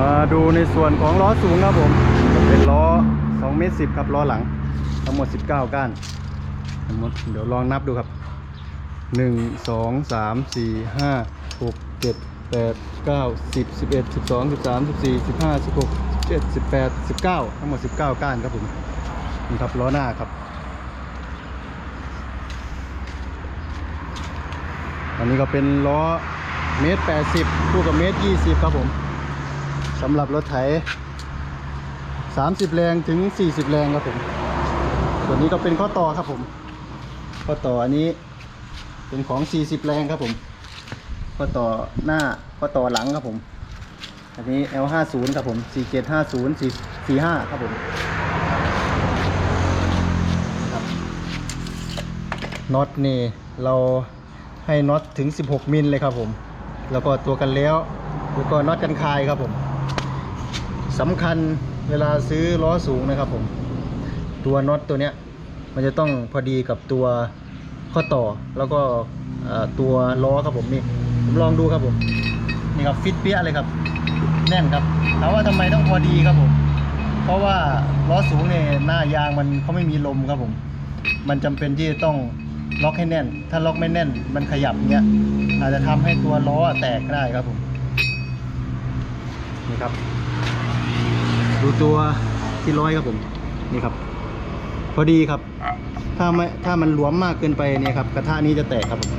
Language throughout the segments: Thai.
มาดูในส่วนของล้อสูงครับผม เป็นล้อ2เมตร10ครับล้อหลัง ทั้งหมด 19 ก้านทั้งหมดเดี๋ยวลองนับดูครับ 1 2 3 4 5 6 7 8 9 10 11 12 13 14 15 16 17 18 19 ทั้งหมด 19 ก้านครับผมนี่ครับล้อหน้าครับ อันนี้ก็เป็นล้อเมตร80คู่กับเมตร20 ครับผม สำหรับรถไถ 30 แรงถึง 40 แรงครับผม ส่วนนี้ก็เป็นข้อต่อครับผม ข้อต่ออันนี้เป็นของ 40 แรงครับผม ข้อต่อหน้าข้อต่อหลังครับผม อันนี้ L50 ครับผม4750 45ครับผมครับน็อตนี่เราให้น็อตถึง 16 มิลเลยครับผม แล้วก็ตัวกันแล้ว แล้วก็น็อตกันคายครับผม สำคัญเวลาซื้อล้อสูงนะครับผม ตัวน็อตตัวเนี้ยมันจะต้องพอดีกับตัวข้อต่อแล้วก็ตัวล้อครับผมนี่ผมลองดูครับผมนี่ครับฟิตเปี้ยเลยครับ แน่นครับถามว่าทำไมต้องพอดีครับผม เพราะว่าล้อสูงเนี่ยหน้ายางมันเขาไม่มีลมครับผม มันจำเป็นที่จะต้องล็อกให้แน่น ถ้าล็อกไม่แน่น มันขยับเงี้ยอาจจะทำให้ตัวล้อแตกได้ครับผมนี่ครับ ดูตัวที่ร้อยครับผมนี่ครับ พอดีครับ ถ้าไม่ถ้ามันหลวมมากเกินไปเนี่ยครับ กระทะนี้จะแตกครับผม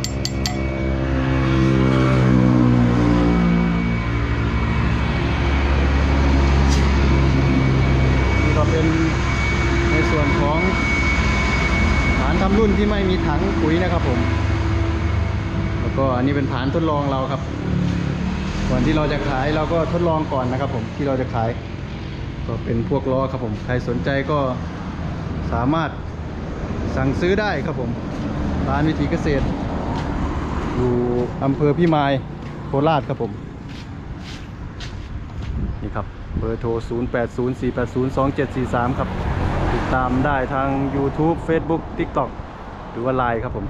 นี่ก็เป็นในส่วนของฐานทำรุ่นที่ไม่มีถังปุ๋ยนะครับผม แล้วก็อันนี้เป็นฐานทดลองเราครับก่อนที่เราจะขายเราก็ทดลองก่อนนะครับผมที่เราจะขาย ก็เป็นพวกล้อครับผม ใครสนใจก็สามารถสั่งซื้อได้ครับผม ร้านวิถีเกษตร อยู่อำเภอพิมายโคราชครับผม นี่ครับ เบอร์โทร 0804802743 ครับ ติดตามได้ทาง YouTube Facebook TikTok หรือว่า Line ครับผม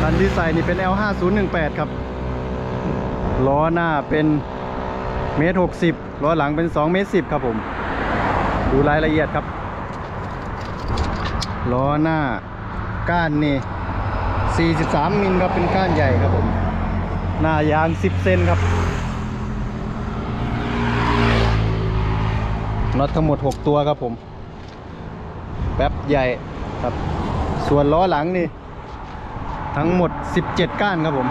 คันที่ใส่นี่เป็น L5018 ครับ ล้อหน้าเป็นเมตรหกสิบล้อหลังเป็น2เมตรสิบครับผม ดูรายละเอียดครับ ล้อหน้าก้านนี่ 43 มิลครับเป็นก้านใหญ่ครับผม หน้ายาง 10 เซนครับน็อตทั้งหมด 6 ตัวครับผม แป๊บใหญ่ครับ ส่วนล้อหลังนี่ ทั้งหมด 17 ก้านครับผม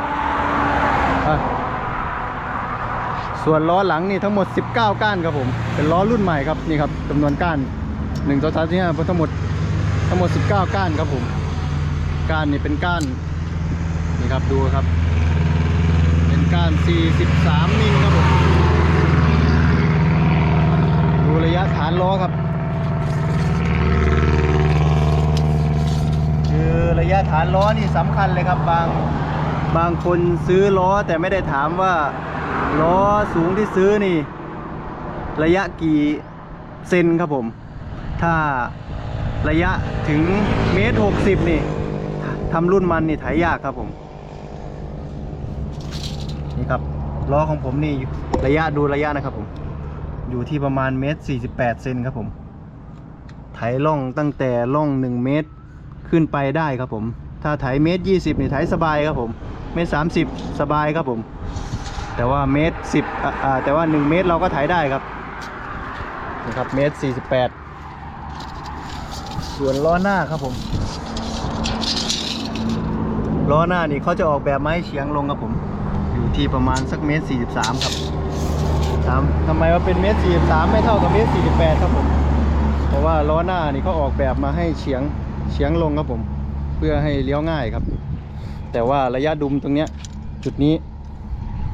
อะ ส่วนล้อหลังนี่ทั้งหมด 19 ก้านครับผม เป็นล้อรุ่นใหม่ครับนี่ครับจำนวนก้าน1 2 3 4 5ทั้งหมดทั้งหมด 19 ก้านครับผมก้านนี่เป็นก้านนี่ครับดูครับ เป็นก้าน 43 มิลครับผมดูระยะฐานล้อครับคือระยะฐานล้อนี่สำคัญเลยครับบางบางคนซื้อล้อแต่ไม่ได้ถามว่า ล้อสูงที่ซื้อนี่ ระยะกี่เซนครับผม ถ้าระยะถึงเมตรหกสิบนี่ทำรุ่นมันนี่ไถยากครับผม นี่ครับล้อของผมนี่ระยะดูระยะนะครับผม อยู่ที่ประมาณเมตรสี่สิบแปดเซนครับผมไถล่องตั้งแต่ล่องหนึ่งเมตรขึ้นไปได้ครับผม ถ้าไถเมตรยี่สิบนี่ไถสบายครับผม เมตรสามสิบสบายครับผม แต่ว่าเมตรสิบอ่าแต่ว่าหนึ่งเมตรเราก็ไถได้ครับนะครับเมตรสี่สิบแปดส่วนล้อหน้าครับผมล้อหน้านี่เขาจะออกแบบมาให้เฉียงลงครับผม อยู่ที่ประมาณสักเมตรสี่สิบสามครับถามทำไมว่าเป็นเมตรสี่สิบสามไม่เท่ากับเมตรสี่สิบแปดครับผมเพราะว่าล้อหน้านี่เขาออกแบบมาให้เฉียงเฉียงลงครับผม เพื่อให้เลี้ยวง่ายครับ แต่ว่าระยะดุมตรงเนี้ยจุดนี้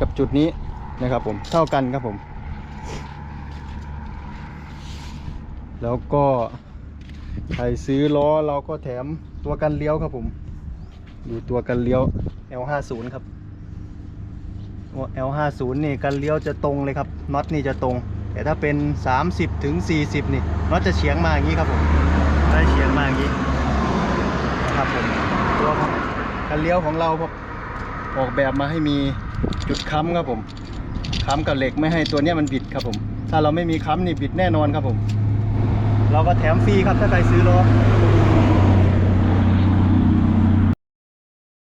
กับจุดนี้นะครับผมเท่ากันครับผม แล้วก็ใครซื้อล้อเราก็แถมตัวกันเลี้ยวครับผม ดูตัวกันเลี้ยว L50 ครับ L50 นี่กันเลี้ยวจะตรงเลยครับน็อตนี่จะตรง แต่ถ้าเป็น 30ถึง40 นี่น็อตจะเฉียงมาอย่างนี้ครับผมได้เฉียงมาอย่างนี้นะครับผมตัวของกันเลี้ยวของเราครับออกแบบมาให้มี จุดค้ำครับผม ค้ำกับเหล็กไม่ให้ตัวเนี้ยมันบิดครับผม ถ้าเราไม่มีค้ำนี่บิดแน่นอนครับผม เราก็แถมฟรีครับถ้าใครซื้อล้อ